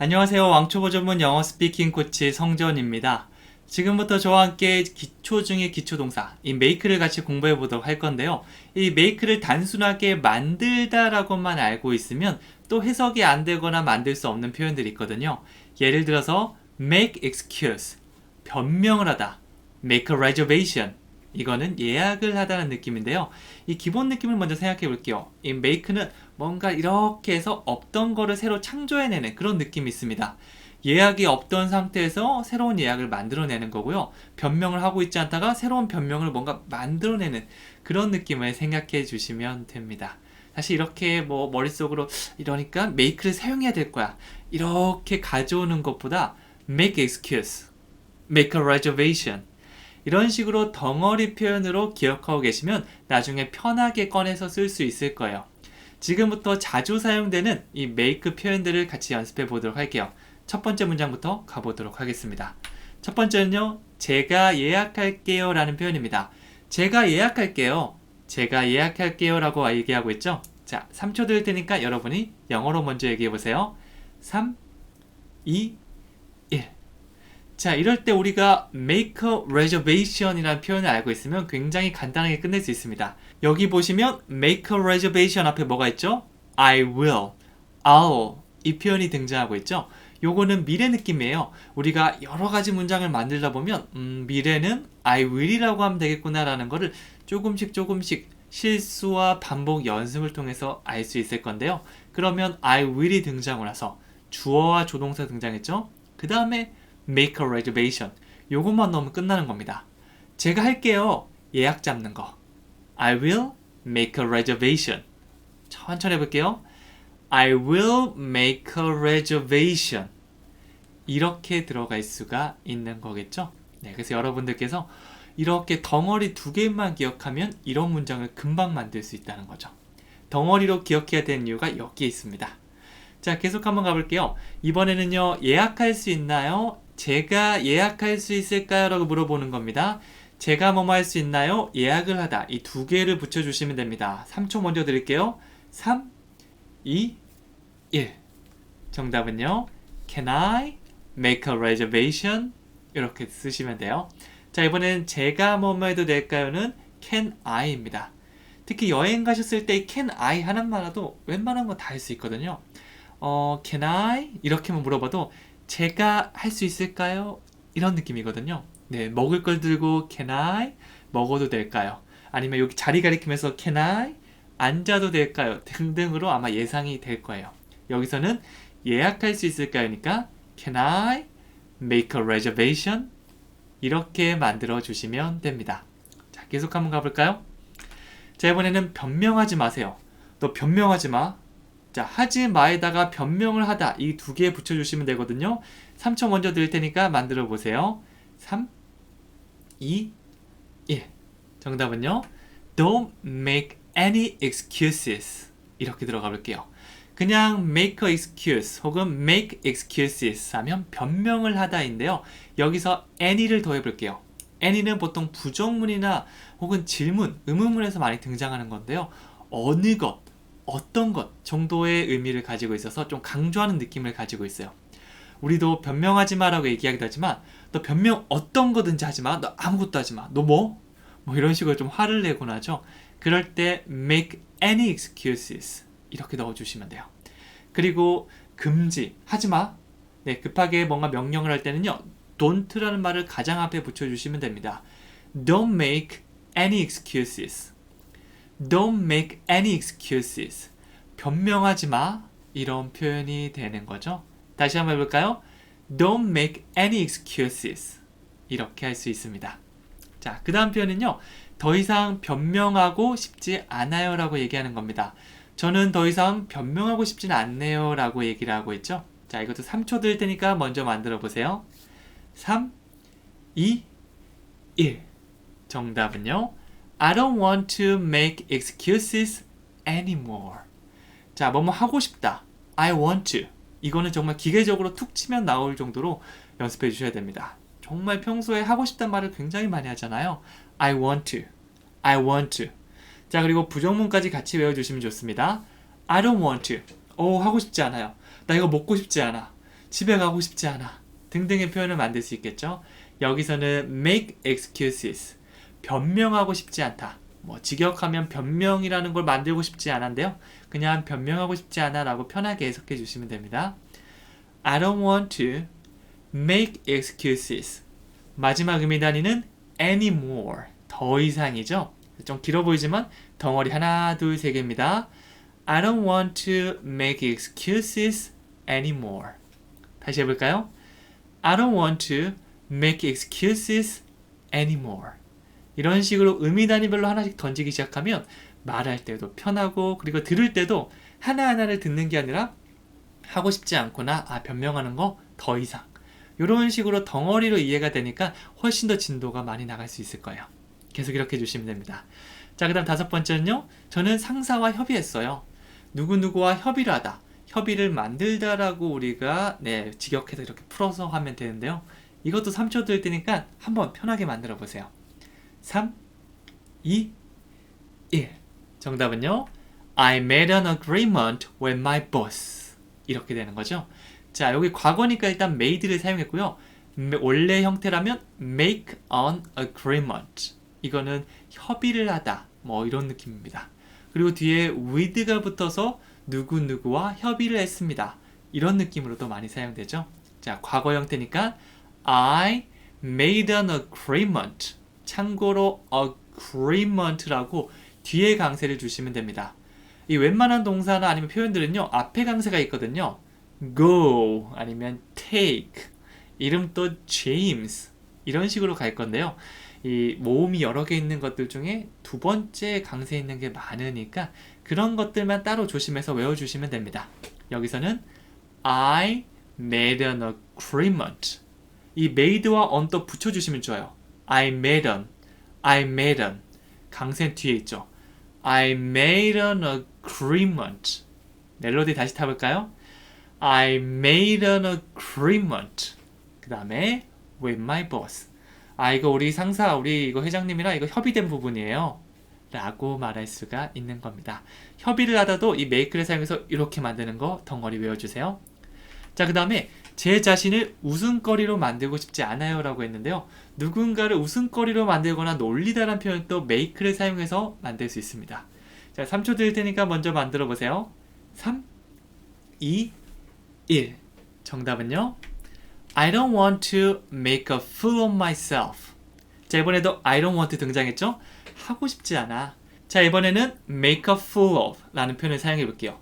안녕하세요. 왕초보 전문 영어 스피킹 코치 성전입니다. 지금부터 저와 함께 기초 중의 기초 동사, 이 make를 같이 공부해 보도록 할 건데요. 이 make를 단순하게 만들다라고만 알고 있으면 또 해석이 안 되거나 만들 수 없는 표현들이 있거든요. 예를 들어서 make excuse, 변명을 하다, make a reservation, 이거는 예약을 하다는 느낌인데요. 이 기본 느낌을 먼저 생각해 볼게요. 이 make는 뭔가 이렇게 해서 없던 거를 새로 창조해내는 그런 느낌이 있습니다. 예약이 없던 상태에서 새로운 예약을 만들어내는 거고요. 변명을 하고 있지 않다가 새로운 변명을 뭔가 만들어내는 그런 느낌을 생각해 주시면 됩니다. 사실 이렇게 뭐 머릿속으로 이러니까 make를 사용해야 될 거야. 이렇게 가져오는 것보다 make excuse, make a reservation, 이런 식으로 덩어리 표현으로 기억하고 계시면 나중에 편하게 꺼내서 쓸 수 있을 거예요. 지금부터 자주 사용되는 이 make 표현들을 같이 연습해 보도록 할게요. 첫 번째 문장부터 가보도록 하겠습니다. 첫 번째는요, 제가 예약할게요 라는 표현입니다. 제가 예약할게요. 제가 예약할게요 라고 얘기하고 있죠? 자, 3초 드릴 테니까 여러분이 영어로 먼저 얘기해 보세요. 3, 2, 1. 자, 이럴 때 우리가 make a reservation이라는 표현을 알고 있으면 굉장히 간단하게 끝낼 수 있습니다. 여기 보시면 make a reservation 앞에 뭐가 있죠? I will, I'll 이 표현이 등장하고 있죠. 요거는 미래 느낌이에요. 우리가 여러 가지 문장을 만들다 보면 음, 미래는 I will이라고 하면 되겠구나라는 거를 조금씩 조금씩 실수와 반복 연습을 통해서 알 수 있을 건데요. 그러면 I will이 등장을 해서 주어와 조동사 등장했죠. 그 다음에 make a reservation. 요것만 넣으면 끝나는 겁니다. 제가 할게요. 예약 잡는 거. I will make a reservation. 천천히 해볼게요. I will make a reservation. 이렇게 들어갈 수가 있는 거겠죠? 네, 그래서 여러분들께서 이렇게 덩어리 두 개만 기억하면 이런 문장을 금방 만들 수 있다는 거죠. 덩어리로 기억해야 되는 이유가 여기에 있습니다. 자, 계속 한번 가볼게요. 이번에는요, 예약할 수 있나요? 제가 예약할 수 있을까요? 라고 물어보는 겁니다. 제가 뭐뭐 할 수 있나요? 예약을 하다. 이 두 개를 붙여주시면 됩니다. 3초 먼저 드릴게요. 3, 2, 1. 정답은요. Can I make a reservation? 이렇게 쓰시면 돼요. 자, 이번엔 제가 뭐뭐 해도 될까요?는 can I입니다. 특히 여행 가셨을 때 can I 하나만라도 웬만한 거다할 수 있거든요. 어, can I? 이렇게만 물어봐도 제가 할 수 있을까요? 이런 느낌이거든요. 네, 먹을 걸 들고 can I? 먹어도 될까요? 아니면 여기 자리 가리키면서 can I? 앉아도 될까요? 등등으로 아마 예상이 될 거예요. 여기서는 예약할 수 있을까요니까 can I make a reservation? 이렇게 만들어 주시면 됩니다. 자, 계속 한번 가볼까요? 자, 이번에는 변명하지 마세요. 너 변명하지 마. 자, 하지 마에다가 변명을 하다. 이 두 개 붙여주시면 되거든요. 3초 먼저 드릴 테니까 만들어 보세요. 3, 2, 1. 정답은요. Don't make any excuses. 이렇게 들어가 볼게요. 그냥 make a excuse 혹은 make excuses 하면 변명을 하다인데요. 여기서 any를 더해 볼게요. any는 보통 부정문이나 혹은 질문, 의문문에서 많이 등장하는 건데요. 어느 것, 어떤 것 정도의 의미를 가지고 있어서 좀 강조하는 느낌을 가지고 있어요. 우리도 변명하지 마라고 얘기하기도 하지만 너 변명 어떤 거든지 하지 마. 너 아무것도 하지 마. 너 뭐? 뭐 이런 식으로 좀 화를 내곤 하죠. 그럴 때 make any excuses 이렇게 넣어 주시면 돼요. 그리고 금지 하지 마. 네, 급하게 뭔가 명령을 할 때는요. don't라는 말을 가장 앞에 붙여 주시면 됩니다. Don't make any excuses. Don't make any excuses. 변명하지 마. 이런 표현이 되는 거죠. 다시 한번 해볼까요? Don't make any excuses. 이렇게 할 수 있습니다. 자, 그 다음 표현은요. 더 이상 변명하고 싶지 않아요 라고 얘기하는 겁니다. 저는 더 이상 변명하고 싶지는 않네요 라고 얘기를 하고 있죠. 자, 이것도 3초 드릴 테니까 먼저 만들어 보세요. 3, 2, 1. 정답은요. I don't want to make excuses anymore. 자, 뭐뭐 하고 싶다. I want to. 이거는 정말 기계적으로 툭 치면 나올 정도로 연습해 주셔야 됩니다. 정말 평소에 하고 싶단 말을 굉장히 많이 하잖아요. I want to. I want to. 자, 그리고 부정문까지 같이 외워 주시면 좋습니다. I don't want to. 오, 하고 싶지 않아요. 나 이거 먹고 싶지 않아. 집에 가고 싶지 않아. 등등의 표현을 만들 수 있겠죠. 여기서는 make excuses. 변명하고 싶지 않다. 뭐 직역하면 변명이라는 걸 만들고 싶지 않은데요. 그냥 변명하고 싶지 않아라고 편하게 해석해 주시면 됩니다. I don't want to make excuses. 마지막 의미 단위는 anymore. 더 이상이죠. 좀 길어 보이지만 덩어리 하나, 둘, 세 개입니다. I don't want to make excuses anymore. 다시 해볼까요? I don't want to make excuses anymore. 이런 식으로 의미 단위별로 하나씩 던지기 시작하면 말할 때도 편하고 그리고 들을 때도 하나하나를 듣는 게 아니라 하고 싶지 않거나 아 변명하는 거 더 이상 이런 식으로 덩어리로 이해가 되니까 훨씬 더 진도가 많이 나갈 수 있을 거예요. 계속 이렇게 해주시면 됩니다. 자, 그 다음 다섯 번째는요. 저는 상사와 협의했어요. 누구누구와 협의를 하다. 협의를 만들다라고 우리가 네, 직역해서 이렇게 풀어서 하면 되는데요. 이것도 3초 들 테니까 한번 편하게 만들어 보세요. 3, 2, 1. 정답은요. I made an agreement with my boss. 이렇게 되는 거죠. 자, 여기 과거니까 일단 made를 사용했고요. 원래 형태라면 make an agreement. 이거는 협의를 하다. 뭐 이런 느낌입니다. 그리고 뒤에 with가 붙어서 누구누구와 협의를 했습니다. 이런 느낌으로도 많이 사용되죠. 자, 과거 형태니까 I made an agreement. 참고로 agreement라고 뒤에 강세를 주시면 됩니다. 이 웬만한 동사나 아니면 표현들은요, 앞에 강세가 있거든요. go 아니면 take 이름 또 James 이런 식으로 갈 건데요. 이 모음이 여러 개 있는 것들 중에 두 번째 강세 있는 게 많으니까 그런 것들만 따로 조심해서 외워주시면 됩니다. 여기서는 I made an agreement 이 made와 또 붙여주시면 좋아요. I made an, I made an 강세 뒤에 있죠. I made an agreement 멜로디 다시 타볼까요? I made an agreement. 그 다음에 with my boss. 아, 이거 우리 상사, 우리 이거 회장님이랑 이거 협의된 부분이에요. 라고 말할 수가 있는 겁니다. 협의를 하다도 이 make를 사용해서 이렇게 만드는 거 덩어리 외워주세요. 자, 그 다음에 제 자신을 웃음거리로 만들고 싶지 않아요 라고 했는데요. 누군가를 웃음거리로 만들거나 놀리다라는 표현도 make를 사용해서 만들 수 있습니다. 자, 3초 드릴 테니까 먼저 만들어 보세요. 3, 2, 1. 정답은요. I don't want to make a fool of myself. 자, 이번에도 I don't want 등장했죠? 하고 싶지 않아. 자, 이번에는 make a fool of 라는 표현을 사용해 볼게요.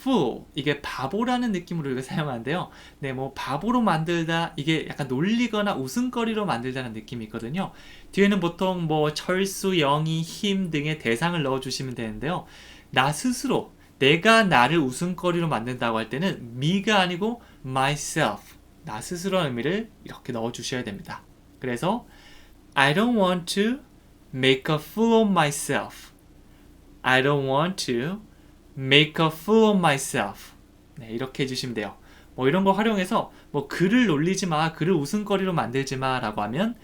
Fool, 이게 바보라는 느낌으로 이거 사용하는데요. 네, 뭐 바보로 만들다, 이게 약간 놀리거나 웃음거리로 만들다는 느낌이 있거든요. 뒤에는 보통 뭐 철수, 영희, 힘 등의 대상을 넣어주시면 되는데요. 나 스스로 내가 나를 웃음거리로 만든다고 할 때는 me가 아니고 myself 나 스스로의 의미를 이렇게 넣어 주셔야 됩니다. 그래서 I don't want to make a fool of myself. I don't want to make a fool of myself. 네, 이렇게 해주시면 돼요. 뭐 이런 거 활용해서 뭐 글을 놀리지 마, 글을 웃음거리로 만들지 마라고 하면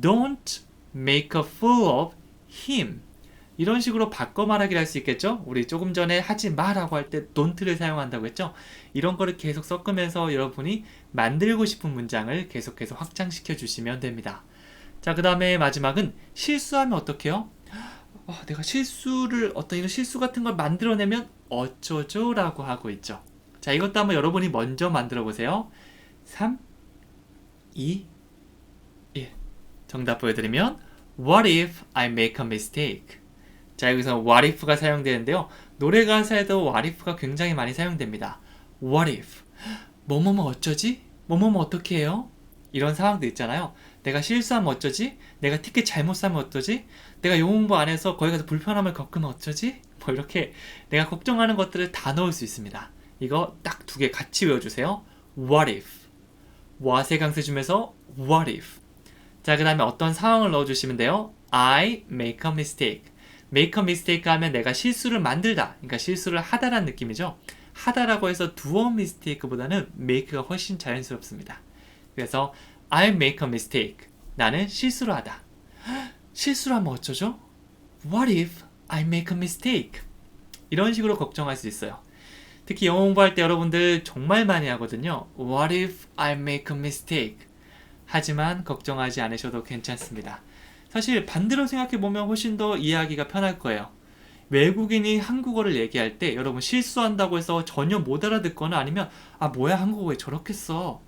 don't make a fool of him. 이런 식으로 바꿔 말하기를 할 수 있겠죠? 우리 조금 전에 하지 마라고 할 때 don't를 사용한다고 했죠? 이런 거를 계속 섞으면서 여러분이 만들고 싶은 문장을 계속해서 확장시켜 주시면 됩니다. 자, 그 다음에 마지막은 실수하면 어떡해요? 어, 내가 실수를 어떤 이런 실수 같은 걸 만들어내면 어쩌죠? 라고 하고 있죠. 자, 이것도 한번 여러분이 먼저 만들어 보세요. 3, 2, 1. 정답 보여 드리면 What if I make a mistake? 자, 여기서 what if가 사용되는데요. 노래 가사에도 what if가 굉장히 많이 사용됩니다. what if. 뭐뭐뭐 어쩌지? 뭐뭐뭐 어떻게 해요? 이런 상황도 있잖아요. 내가 실수하면 어쩌지? 내가 티켓 잘못 사면 어쩌지? 내가 영어 공부 안 해서 거기 가서 불편함을 겪으면 어쩌지? 뭐 이렇게 내가 걱정하는 것들을 다 넣을 수 있습니다. 이거 딱 두 개 같이 외워주세요. What if? what의 강세 중에서 what if? 자, 그 다음에 어떤 상황을 넣어주시면 돼요. I make a mistake. make a mistake 하면 내가 실수를 만들다. 그러니까 실수를 하다라는 느낌이죠. 하다라고 해서 do a mistake보다는 make가 훨씬 자연스럽습니다. 그래서 I make a mistake. 나는 실수를 하다. 실수를 하면 어쩌죠? What if I make a mistake? 이런 식으로 걱정할 수 있어요. 특히 영어 공부할 때 여러분들 정말 많이 하거든요. What if I make a mistake? 하지만 걱정하지 않으셔도 괜찮습니다. 사실 반대로 생각해 보면 훨씬 더 이해하기가 편할 거예요. 외국인이 한국어를 얘기할 때 여러분 실수한다고 해서 전혀 못 알아듣거나 아니면 아 뭐야 한국어 왜 저렇게 써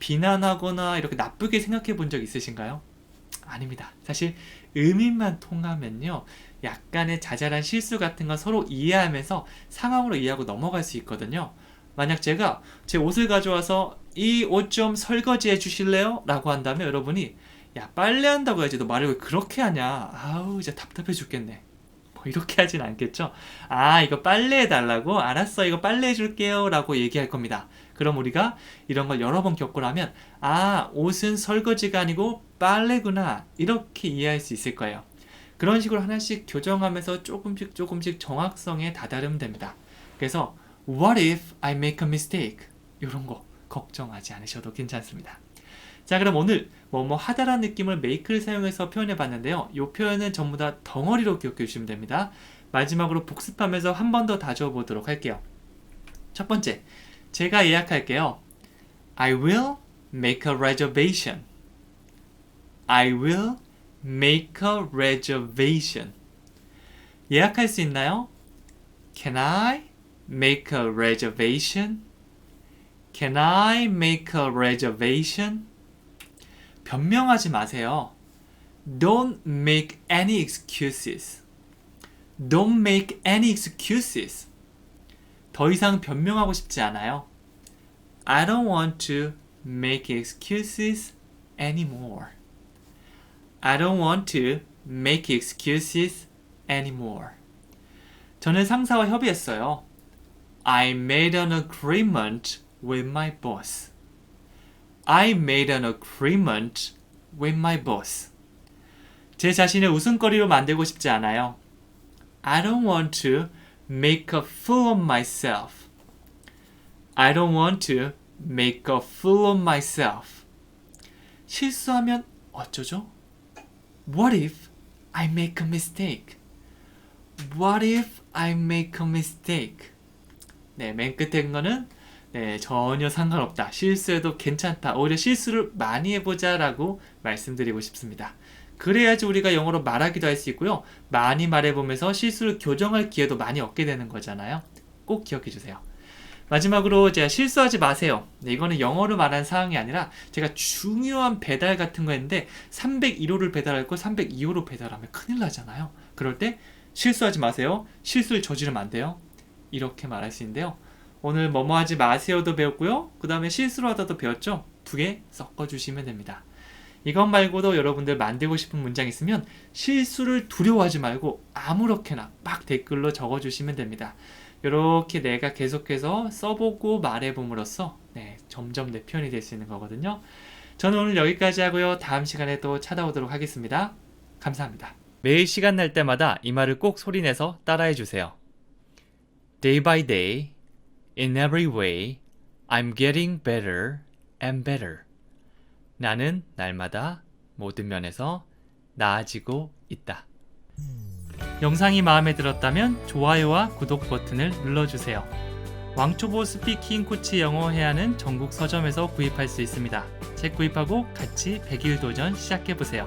비난하거나 이렇게 나쁘게 생각해 본 적 있으신가요? 아닙니다. 사실 음인만 통하면요 약간의 자잘한 실수 같은 건 서로 이해하면서 상황으로 이해하고 넘어갈 수 있거든요. 만약 제가 제 옷을 가져와서 이 옷 좀 설거지해 주실래요? 라고 한다면 여러분이 야 빨래 한다고 해야지 너 말을 왜 그렇게 하냐 아우 진짜 답답해 죽겠네 뭐 이렇게 하진 않겠죠 아 이거 빨래 해 달라고 알았어 이거 빨래 해 줄게요 라고 얘기할 겁니다 그럼 우리가 이런 걸 여러 번 겪고 나면 아 옷은 설거지가 아니고 빨래구나 이렇게 이해할 수 있을 거예요 그런 식으로 하나씩 교정하면서 조금씩 조금씩 정확성에 다다르면 됩니다 그래서 what if I make a mistake 이런 거 걱정하지 않으셔도 괜찮습니다 자 그럼 오늘 뭐뭐 하다라는 느낌을 make를 사용해서 표현해 봤는데요. 이 표현은 전부 다 덩어리로 기억해 주시면 됩니다. 마지막으로 복습하면서 한 번 더 다져 보도록 할게요. 첫 번째, 제가 예약할게요. I will make a reservation. I will make a reservation. 예약할 수 있나요? Can I make a reservation? Can I make a reservation? 변명하지 마세요. Don't make any excuses. Don't make any excuses. 더 이상 변명하고 싶지 않아요. I don't want to make excuses anymore. I don't want to make excuses anymore. 저는 상사와 협의했어요. I made an agreement with my boss. I made an agreement with my boss. 제 자신을 웃음거리로 만들고 싶지 않아요. I don't want to make a fool of myself. I don't want to make a fool of myself. 실수하면 어쩌죠? What if I make a mistake? What if I make a mistake? 네, 맨 끝에 거는 네, 전혀 상관없다. 실수해도 괜찮다. 오히려 실수를 많이 해보자라고 말씀드리고 싶습니다. 그래야지 우리가 영어로 말하기도 할 수 있고요. 많이 말해보면서 실수를 교정할 기회도 많이 얻게 되는 거잖아요. 꼭 기억해 주세요. 마지막으로 제가 실수하지 마세요. 네, 이거는 영어로 말한 사항이 아니라 제가 중요한 배달 같은 거 했는데 301호를 배달할 거 302호로 배달하면 큰일 나잖아요. 그럴 때 실수하지 마세요. 실수를 저지르면 안 돼요. 이렇게 말할 수 있는데요. 오늘 뭐뭐 하지 마세요도 배웠고요. 그 다음에 실수로 하다도 배웠죠. 두 개 섞어주시면 됩니다. 이것 말고도 여러분들 만들고 싶은 문장 있으면 실수를 두려워하지 말고 아무렇게나 막 댓글로 적어주시면 됩니다. 이렇게 내가 계속해서 써보고 말해봄으로써 네, 점점 내 표현이 될 수 있는 거거든요. 저는 오늘 여기까지 하고요. 다음 시간에 또 찾아오도록 하겠습니다. 감사합니다. 매일 시간 날 때마다 이 말을 꼭 소리내서 따라해 주세요. Day by day, in every way, I'm getting better and better. 나는 날마다 모든 면에서 나아지고 있다. 영상이 마음에 들었다면 좋아요와 구독 버튼을 눌러주세요. 왕초보 스피킹 코치 영어 해야하는 전국 서점에서 구입할 수 있습니다. 책 구입하고 같이 100일 도전 시작해보세요.